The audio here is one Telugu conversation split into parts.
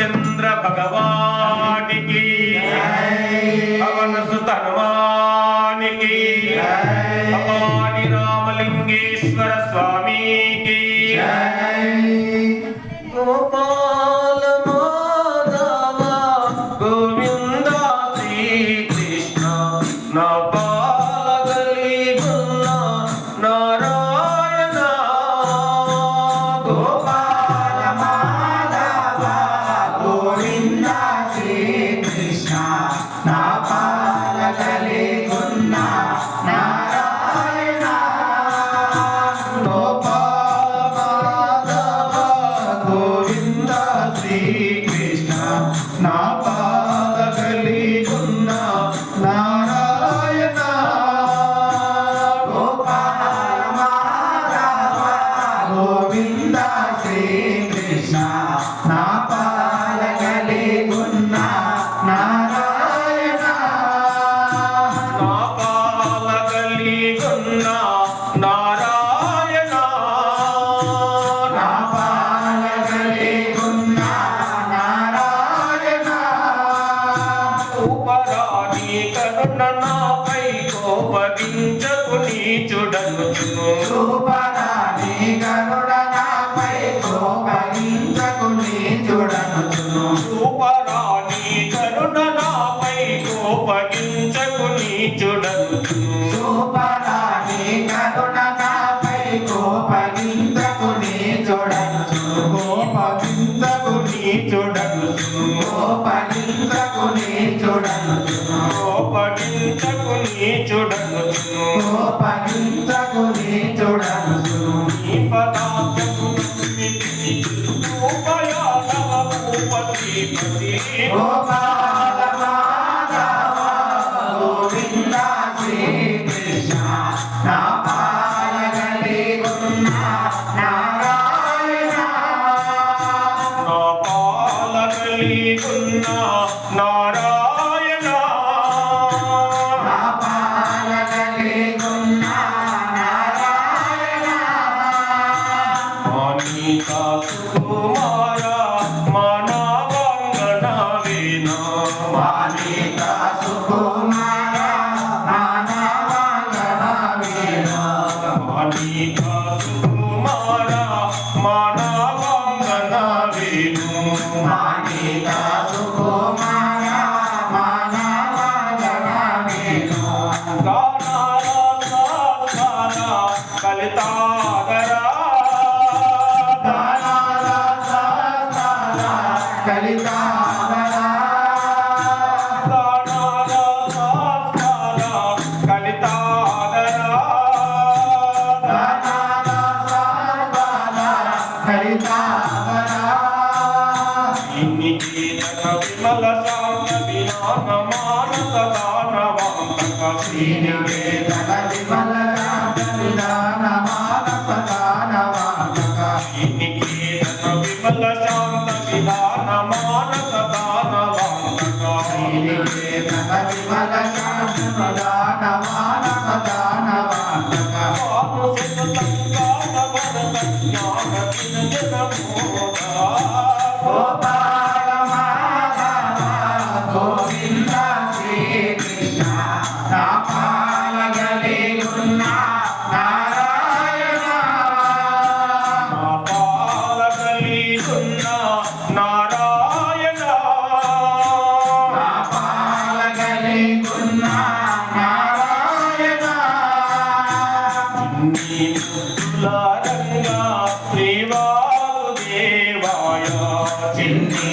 రామచంద్ర భగవానికి. పవన సుత హనుమానికి అపాని రామలింగేశ్వర స్వామికి. గోపాల మాధవ గోవింద శ్రీకృష్ణ. నా నారాయణ. గోపాల గోవింద నా పాలకలిగున్న నారాయణ. నా పాలగలిగున్న నారాయణ. నా పాలకలిగున్న నారాయణ. ఉపరాణి కరుణ నాపై కోపగించకు నీచుడనుచును. కోపగించకు నీచుడనుచును కోపగించకు నీ చూడనుచును విమల శాంత విధాన మానస దానవాంతక నికేతన విమల శాంత విధాన మానస దానవాంతక పాను సంగాన వరద జ్ఞాన వినజన మోదా గోపాల శ్రీవాసుదేవాయ. చిన్ని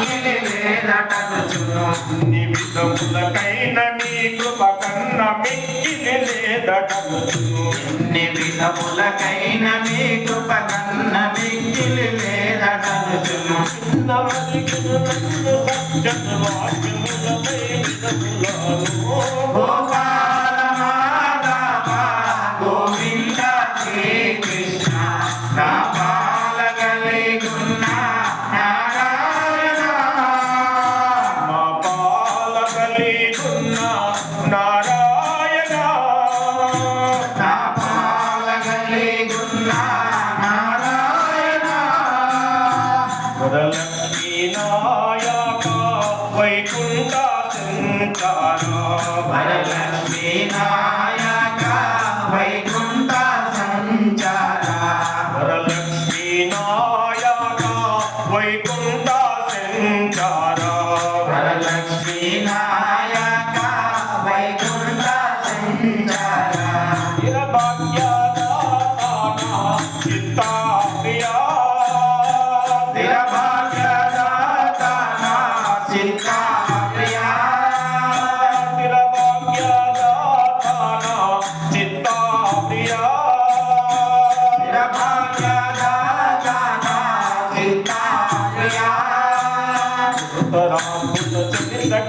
మిగిలి లేదటగుచును నిమితములకైన మీ కృప కన్న మిగిలి లేదటగుచును నిమితములకైన మీ కృప కన్న మిగిలి లేదటగుచును నవలికును నన్ను సత్యవాక్యములపై విధములను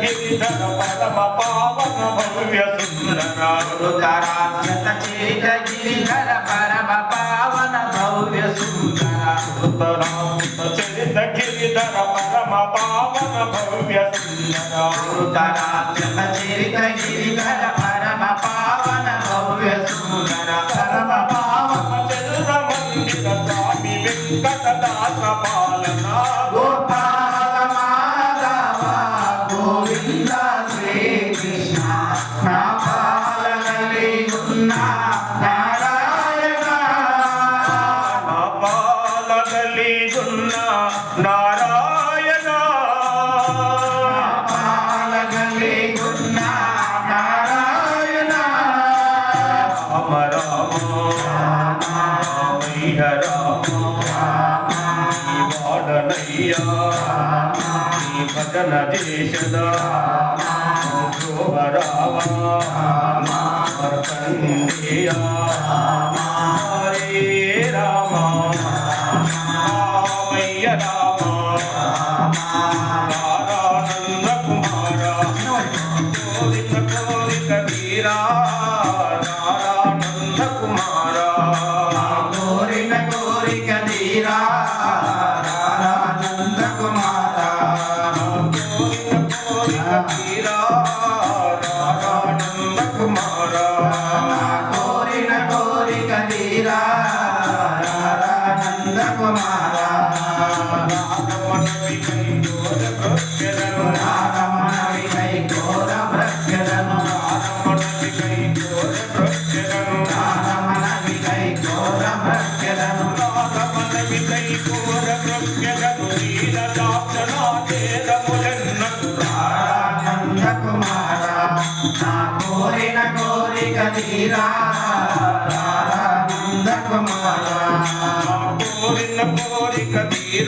గిరిధర పరమ పావన భవ్య సుందర రుతరాజత చేత గిరిధర పరమ పావన భవ్య సుందర రుతరాజత చేత గిరిధర పరమ పావన భవ్య సుందర రుతరాజత చేత గిరిధర ನಟೇಶದ ರಾಮ ಕಂಡಿಯ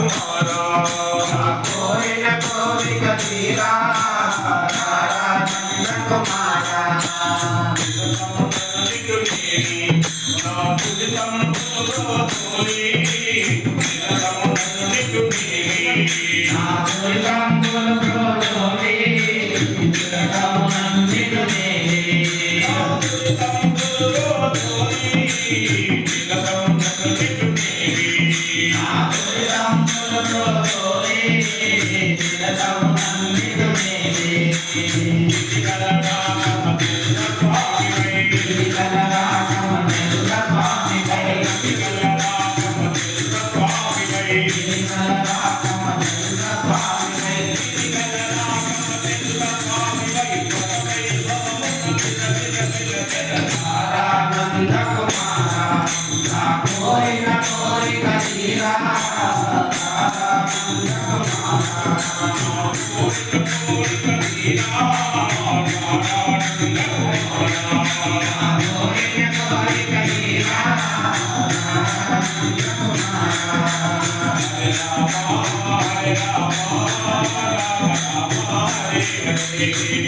కుమారా కోరిన కోరిక తీరా ఆనంద కుమార ఆనంద Hey,